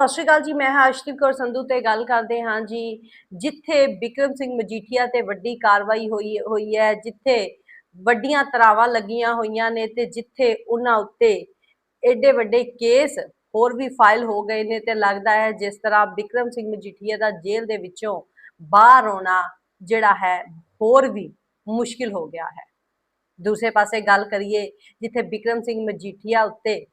ਸਤਿ ਸ਼੍ਰੀ ਅਕਾਲ ਜੀ, ਮੈਂ ਹਾਂ ਅਰਸ਼ਦੀਪ ਕੌਰ ਸੰਧੂ ਤੇ ਗੱਲ ਕਰਦੇ ਹਾਂ ਜੀ, ਜਿੱਥੇ ਬਿਕਰਮ ਸਿੰਘ ਮਜੀਠੀਆ ਤੇ ਵੱਡੀ ਕਾਰਵਾਈ ਹੋਈ ਹੋਈ ਹੈ, ਜਿੱਥੇ ਵੱਡੀਆਂ ਤਰਾਵਾਂ ਲੱਗੀਆਂ ਹੋਈਆਂ ਨੇ ਤੇ ਜਿੱਥੇ ਉਹਨਾਂ ਉੱਤੇ ਐਡੇ ਵੱਡੇ ਕੇਸ ਹੋਰ ਵੀ ਫਾਈਲ ਹੋ ਗਏ ਨੇ ਤੇ ਲੱਗਦਾ ਹੈ ਜਿਸ ਤਰ੍ਹਾਂ ਬਿਕਰਮ ਸਿੰਘ ਮਜੀਠੀਆ ਦਾ ਜੇਲ੍ਹ ਦੇ ਵਿੱਚੋਂ ਬਾਹਰ ਆਉਣਾ ਜਿਹੜਾ ਹੈ ਹੋਰ ਵੀ ਮੁਸ਼ਕਿਲ ਹੋ ਗਿਆ ਹੈ। ਦੂਸਰੇ ਪਾਸੇ ਗੱਲ ਕਰੀਏ, ਜਿੱਥੇ ਬਿਕਰਮ ਸਿੰਘ ਮਜੀਠੀਆ ਉੱਤੇ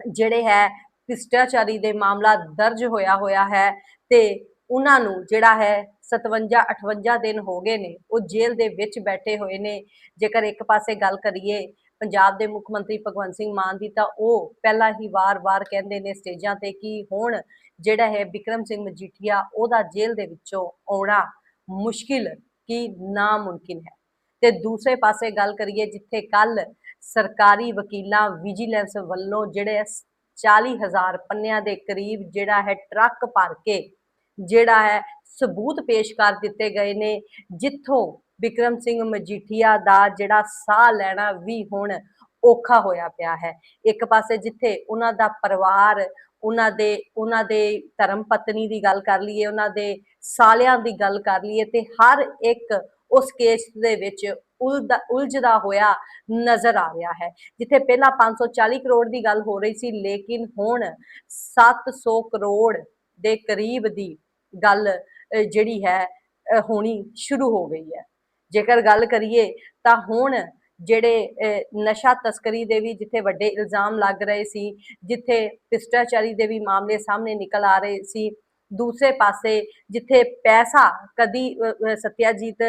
ਜਿਹੜੇ ਹੈ ਭ੍ਰਿਸ਼ਟਾਚਾਰੀ ਦੇ ਮਾਮਲਾ ਦਰਜ ਹੋਇਆ ਹੋਇਆ ਹੈ ਤੇ ਉਹਨਾਂ ਨੂੰ ਜਿਹੜਾ ਹੈ 57 58 ਦਿਨ ਹੋ ਗਏ ਨੇ, ਉਹ ਜੇਲ੍ਹ ਦੇ ਵਿੱਚ ਬੈਠੇ ਹੋਏ ਨੇ। ਜੇਕਰ ਇੱਕ ਪਾਸੇ ਗੱਲ ਕਰੀਏ ਪੰਜਾਬ ਦੇ ਮੁੱਖ ਮੰਤਰੀ ਭਗਵੰਤ ਸਿੰਘ ਮਾਨ ਦੀ, ਤਾਂ ਉਹ ਪਹਿਲਾਂ ਹੀ ਵਾਰ-ਵਾਰ ਕਹਿੰਦੇ ਨੇ ਸਟੇਜਾਂ ਤੇ ਕਿ ਹੁਣ ਜਿਹੜਾ ਹੈ ਵਿਕਰਮ ਸਿੰਘ ਮਜੀਠੀਆ, ਉਹਦਾ ਜੇਲ੍ਹ ਦੇ ਵਿੱਚੋਂ ਆਉਣਾ ਮੁਸ਼ਕਿਲ ਕੀ ਨਾਮੁਮਕਿਨ ਹੈ। ਤੇ ਦੂਸਰੇ ਪਾਸੇ ਗੱਲ ਕਰੀਏ, ਜਿੱਥੇ ਕੱਲ ਸਰਕਾਰੀ ਵਕੀਲਾਂ, ਵਿਜੀਲੈਂਸ ਵੱਲੋਂ ਜਿਹੜੇ 40000 ਪੰਨਿਆਂ ਦੇ ਕਰੀਬ ਜਿਹੜਾ ਹੈ ਟਰੱਕ ਭਰ ਕੇ ਜਿਹੜਾ ਹੈ ਸਬੂਤ ਪੇਸ਼ ਕਰ ਦਿੱਤੇ ਗਏ ਨੇ, ਜਿੱਥੋਂ ਵਿਕਰਮ ਸਿੰਘ ਮਜੀਠੀਆ ਦਾ ਜਿਹੜਾ ਸਾਹ ਲੈਣਾ ਵੀ ਹੁਣ ਔਖਾ ਹੋਇਆ ਪਿਆ ਹੈ। ਇੱਕ ਪਾਸੇ ਜਿੱਥੇ ਉਹਨਾਂ ਦਾ ਪਰਿਵਾਰ, ਉਹਨਾਂ ਦੇ ਉਹਨਾਂ ਦੇ ਧਰਮ ਪਤਨੀ ਦੀ ਗੱਲ ਕਰ ਲਈਏ, ਉਹਨਾਂ ਦੇ ਸਾਲਿਆਂ ਦੀ ਗੱਲ ਕਰ ਲਈਏ ਤੇ ਹਰ ਇੱਕ ਉਸ ਕੇਸ ਦੇ ਵਿੱਚ ਉਲਝਦਾ ਹੋਇਆ ਨਜ਼ਰ ਆ ਰਿਹਾ ਹੈ। ਜਿੱਥੇ ਪਹਿਲਾਂ 540 ਕਰੋੜ ਦੀ ਗੱਲ ਹੋ ਰਹੀ ਸੀ, ਲੇਕਿਨ ਹੁਣ 700 ਕਰੋੜ ਦੇ ਕਰੀਬ ਦੀ ਗੱਲ ਜਿਹੜੀ ਹੈ ਹੋਣੀ ਸ਼ੁਰੂ ਹੋ ਗਈ ਹੈ। ਜੇਕਰ ਗੱਲ ਕਰੀਏ ਤਾਂ ਹੁਣ ਜਿਹੜੇ ਨਸ਼ਾ ਤਸਕਰੀ ਦੇ ਵੀ ਜਿੱਥੇ ਵੱਡੇ ਇਲਜ਼ਾਮ ਲੱਗ ਰਹੇ ਸੀ, ਜਿੱਥੇ ਭ੍ਰਿਸ਼ਟਾਚਾਰੀ ਦੇ ਵੀ ਮਾਮਲੇ ਸਾਹਮਣੇ ਨਿਕਲ ਆ ਰਹੇ ਸੀ ਦੂਸਰੇ ਪਾਸੇ ਜਿੱਥੇ ਪੈਸਾ ਕਦੀ ਸਤਿਆਜੀਤ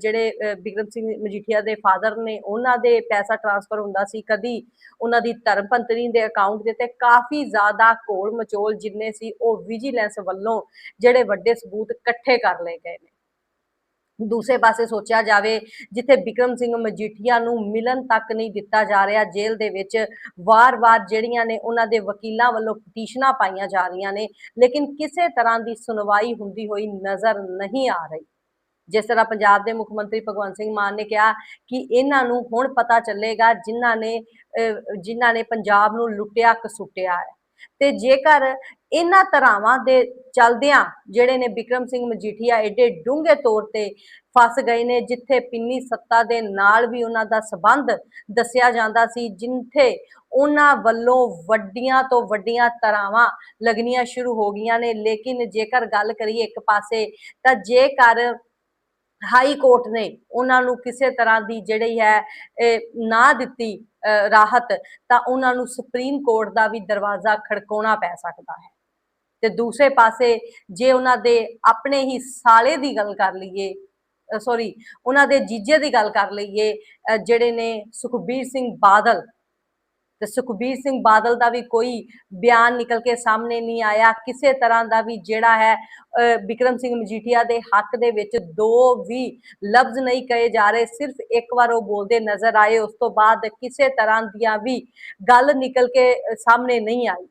ਜਿਹੜੇ ਬਿਕਰਮ ਸਿੰਘ ਮਜੀਠੀਆ ਦੇ ਫਾਦਰ ਨੇ ਉਹਨਾਂ ਦੇ ਪੈਸਾ ਟ੍ਰਾਂਸਫਰ ਹੁੰਦਾ ਸੀ, ਕਦੀ ਉਹਨਾਂ ਦੀ ਧਰਮ ਪੰਤਰੀ ਦੇ ਅਕਾਊਂਟ ਦੇ ਤੇ ਕਾਫੀ ਜ਼ਿਆਦਾ ਘੋਲ ਮਚੋਲ ਜਿੰਨੇ ਸੀ ਉਹ ਵਿਜੀਲੈਂਸ ਵੱਲੋਂ ਜਿਹੜੇ ਵੱਡੇ ਸਬੂਤ ਇਕੱਠੇ ਕਰ ਲਏ ਗਏ ਨੇ। ਦੂਸਰੇ ਪਾਸੇ ਸੋਚਿਆ ਜਾਵੇ ਜਿੱਥੇ ਵਿਕਰਮ ਸਿੰਘ ਮਜੀਠੀਆ ਨੂੰ ਮਿਲਣ ਤੱਕ ਨਹੀਂ ਦਿੱਤਾ ਜਾ ਰਿਹਾ ਜੇਲ੍ਹ ਦੇ ਵਿੱਚ ਵਾਰ-ਵਾਰ ਜਿਹੜੀਆਂ ਨੇ ਉਹਨਾਂ ਦੇ ਵਕੀਲਾਂ ਵੱਲੋਂ ਪਟੀਸ਼ਨਾਂ ਪਾਈਆਂ ਜਾ ਰਹੀਆਂ ਨੇ ਲੇਕਿਨ ਕਿਸੇ ਤਰ੍ਹਾਂ ਦੀ ਸੁਣਵਾਈ ਹੁੰਦੀ ਹੋਈ ਨਜ਼ਰ ਨਹੀਂ ਆ ਰਹੀ। ਜਿਸ ਤਰ੍ਹਾਂ ਪੰਜਾਬ ਦੇ ਮੁੱਖ ਮੰਤਰੀ ਭਗਵੰਤ ਸਿੰਘ ਮਾਨ ਨੇ ਕਿਹਾ ਕਿ ਇਹਨਾਂ ਨੂੰ ਹੁਣ ਪਤਾ ਚੱਲੇਗਾ ਜਿਨ੍ਹਾਂ ਨੇ ਅਹ, ਜਿਨ੍ਹਾਂ ਨੇ ਪੰਜਾਬ ਨੂੰ ਲੁੱਟਿਆ ਕਸੁੱਟਿਆ ਹੈ। ਤੇ ਜੇਕਰ ਇਹਨਾਂ ਧਰਾਵਾਂ ਦੇ ਚਲਦਿਆਂ ਜਿਹੜੇ ਨੇ ਵਿਕਰਮ ਸਿੰਘ ਮਜੀਠੀਆ ਐਡੇ ਡੂੰਘੇ ਤੌਰ ਤੇ ਫਸ ਗਏ ਨੇ, ਜਿੱਥੇ ਪਿੰਨੀ ਸੱਤਾ ਦੇ ਨਾਲ ਵੀ ਉਹਨਾਂ ਦਾ ਸਬੰਧ ਦੱਸਿਆ ਜਾਂਦਾ ਸੀ, ਜਿੱਥੇ ਉਹਨਾਂ ਵੱਲੋਂ ਵੱਡੀਆਂ ਤੋਂ ਵੱਡੀਆਂ ਧਰਾਵਾਂ ਲੱਗਣੀਆਂ ਸ਼ੁਰੂ ਹੋ ਗਈਆਂ ਨੇ। ਲੇਕਿਨ ਜੇਕਰ ਗੱਲ ਕਰੀਏ ਇੱਕ ਪਾਸੇ, ਤਾਂ ਜੇਕਰ ਹਾਈ ਕੋਰਟ ਨੇ ਉਹਨਾਂ ਨੂੰ ਕਿਸੇ ਤਰ੍ਹਾਂ ਦੀ ਜਿਹੜੀ ਹੈ ਨਾ ਦਿੱਤੀ ਰਾਹਤ, ਤਾਂ ਉਹਨਾਂ ਨੂੰ ਸੁਪਰੀਮ ਕੋਰਟ ਦਾ ਵੀ ਦਰਵਾਜ਼ਾ ਖੜਕਾਉਣਾ ਪੈ ਸਕਦਾ ਹੈ। ਤੇ ਦੂਸਰੇ ਪਾਸੇ ਜੇ ਉਹਨਾਂ ਦੇ ਆਪਣੇ ਹੀ ਸਾਲੇ ਦੀ ਗੱਲ ਕਰ ਲਈਏ ਸੌਰੀ ਉਹਨਾਂ ਦੇ ਜੀਜੇ ਦੀ ਗੱਲ ਕਰ ਲਈਏ ਜਿਹੜੇ ਨੇ ਸੁਖਬੀਰ ਸਿੰਘ ਬਾਦਲ ਤੇ ਸੁਖਬੀਰ ਸਿੰਘ ਬਾਦਲ ਦਾ ਵੀ ਕੋਈ ਬਿਆਨ ਨਿਕਲ ਕੇ ਸਾਹਮਣੇ ਨਹੀਂ ਆਇਆ। ਕਿਸੇ ਤਰ੍ਹਾਂ ਦਾ ਵੀ ਜਿਹੜਾ ਹੈ ਵਿਕਰਮ ਸਿੰਘ ਮਜੀਠੀਆ ਦੇ ਹੱਕ ਦੇ ਵਿੱਚ ਦੋ ਵੀ ਲਫ਼ਜ਼ ਨਹੀਂ ਕਹੇ ਜਾ ਰਹੇ। ਸਿਰਫ ਇੱਕ ਵਾਰ ਉਹ ਬੋਲਦੇ ਨਜ਼ਰ ਆਏ, ਉਸ ਤੋਂ ਬਾਅਦ ਕਿਸੇ ਤਰ੍ਹਾਂ ਦੀਆਂ ਵੀ ਗੱਲ ਨਿਕਲ ਕੇ ਸਾਹਮਣੇ ਨਹੀਂ ਆਈ।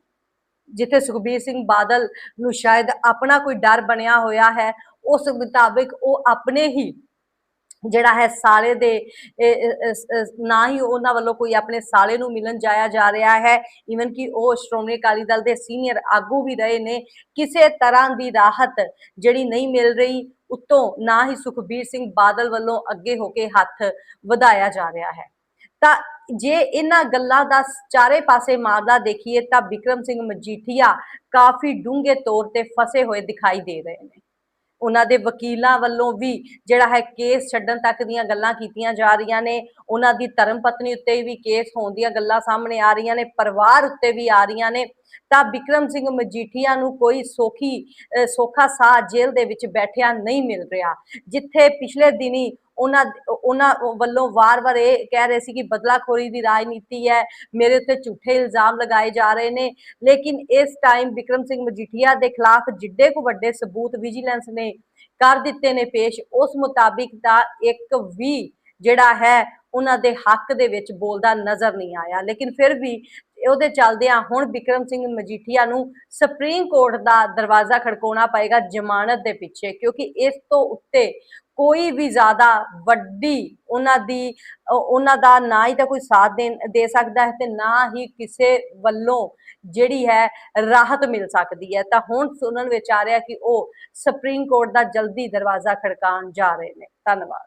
ਜਿੱਥੇ ਸੁਖਬੀਰ ਸਿੰਘ ਬਾਦਲ ਨੂੰ ਸ਼ਾਇਦ ਆਪਣਾ ਕੋਈ ਡਰ ਬਣਿਆ ਹੋਇਆ ਹੈ, ਉਸ ਮੁਤਾਬਿਕ ਉਹ ਆਪਣੇ ਹੀ ਜਿਹੜਾ ਹੈ ਸਾਲੇ ਦੇ ਨਾ ਹੀ ਉਹਨਾਂ ਵੱਲੋਂ ਕੋਈ ਆਪਣੇ ਸਾਲੇ ਨੂੰ ਮਿਲਣ ਜਾਇਆ ਜਾ ਰਿਹਾ ਹੈ। ਇਵਨ ਕਿ ਉਹ ਸ਼੍ਰੋਮਣੀ ਅਕਾਲੀ ਦਲ ਦੇ ਸੀਨੀਅਰ ਆਗੂ ਵੀ ਰਹੇ ਨੇ। ਕਿਸੇ ਤਰ੍ਹਾਂ ਦੀ ਰਾਹਤ ਜਿਹੜੀ ਨਹੀਂ ਮਿਲ ਰਹੀ, ਉਤੋਂ ਨਾ ਹੀ ਸੁਖਬੀਰ ਸਿੰਘ ਬਾਦਲ ਵੱਲੋਂ ਅੱਗੇ ਹੋ ਕੇ ਹੱਥ ਵਧਾਇਆ ਜਾ ਰਿਹਾ ਹੈ। ਤਾਂ ਜੇ ਇਹਨਾਂ ਗੱਲਾਂ ਦਾ ਚਾਰੇ ਪਾਸੇ ਮਾਰਦਾ ਦੇਖੀਏ ਤਾਂ ਵਿਕਰਮ ਸਿੰਘ ਮਜੀਠੀਆ ਕਾਫੀ ਡੂੰਘੇ ਤੌਰ ਤੇ ਫਸੇ ਹੋਏ ਦਿਖਾਈ ਦੇ ਰਹੇ ਨੇ। ਉਹਨਾਂ ਦੇ ਵਕੀਲਾਂ ਵੱਲੋਂ ਵੀ ਜਿਹੜਾ ਹੈ ਕੇਸ ਛੱਡਣ ਤੱਕ ਦੀਆਂ ਗੱਲਾਂ ਕੀਤੀਆਂ ਜਾ ਰਹੀਆਂ ਨੇ। ਉਹਨਾਂ ਦੀ ਧਰਮ ਪਤਨੀ ਉੱਤੇ ਵੀ ਕੇਸ ਹੋਣ ਦੀਆਂ ਗੱਲਾਂ ਸਾਹਮਣੇ ਆ ਰਹੀਆਂ ਨੇ, ਪਰਿਵਾਰ ਉੱਤੇ ਵੀ ਆ ਰਹੀਆਂ ਨੇ। ਤਾਂ ਵਿਕਰਮ ਸਿੰਘ ਮਜੀਠੀਆ ਨੂੰ ਕੋਈ ਸੋਖੀ, ਅਹ ਸਾਹ ਜੇਲ੍ਹ ਦੇ ਵਿੱਚ ਬੈਠਿਆ ਨਹੀਂ ਮਿਲ ਰਿਹਾ, ਜਿੱਥੇ ਪਿਛਲੇ ਦਿਨੀ ਉਹਨਾਂ ਉਹਨਾਂ ਵੱਲੋਂ ਵਾਰ-ਵਾਰ ਇਹ ਕਹਿ ਰਹੇ ਸੀ ਕਿ ਬਦਲਾਖੋਰੀ ਦੀ ਰਾਜਨੀਤੀ ਹੈ, ਮੇਰੇ ਉੱਤੇ ਝੂਠੇ ਇਲਜ਼ਾਮ ਲਗਾਏ ਜਾ ਰਹੇ ਨੇ, ਲੇਕਿਨ ਇਸ ਟਾਈਮ ਵਿਕਰਮ ਸਿੰਘ ਮਜੀਠੀਆ ਦੇ ਖਿਲਾਫ ਜਿੱਡੇ ਕੁ ਵੱਡੇ ਸਬੂਤ ਵਿਜੀਲੈਂਸ ਨੇ ਕਰ ਦਿੱਤੇ ਨੇ ਪੇਸ਼, ਉਸ ਮੁਤਾਬਿਕ ਦਾ ਇੱਕ ਵੀ ਜਿਹੜਾ ਹੈ, ਉਹਨਾਂ ਦੇ ਹੱਕ ਦੇ ਵਿੱਚ ਬੋਲਦਾ ਨਜ਼ਰ ਨਹੀਂ ਆਇਆ, ਲੇਕਿਨ ਫਿਰ ਵੀ ਉਹਦੇ ਚੱਲਦਿਆਂ ਹੁਣ ਵਿਕਰਮ ਸਿੰਘ ਮਜੀਠੀਆ ਨੂੰ ਸੁਪਰੀਮ ਕੋਰਟ ਦਾ ਦਰਵਾਜ਼ਾ ਖੜਕਾਉਣਾ ਪਏਗਾ ਜ਼ਮਾਨਤ ਦੇ ਪਿੱਛੇ, ਕਿਉਂਕਿ ਇਸ ਤੋਂ ਉੱਤੇ ਕੋਈ ਵੀ ਜ਼ਿਆਦਾ ਵੱਡੀ ਉਹਨਾਂ ਦੀ ਉਹਨਾਂ ਦਾ ਨਾ ਹੀ ਤਾਂ ਕੋਈ ਸਾਥ ਦੇ ਦੇ ਸਕਦਾ ਹੈ ਤੇ ਨਾ ਹੀ ਕਿਸੇ ਵੱਲੋਂ ਜਿਹੜੀ ਹੈ ਰਾਹਤ ਮਿਲ ਸਕਦੀ ਹੈ। ਤਾਂ ਹੁਣ ਸੁਣਨ ਵਿੱਚ ਆ ਰਿਹਾ ਕਿ ਉਹ ਸੁਪਰੀਮ ਕੋਰਟ ਦਾ ਜਲਦੀ ਦਰਵਾਜ਼ਾ ਖੜਕਾਉਣ ਜਾ ਰਹੇ ਨੇ। ਧੰਨਵਾਦ।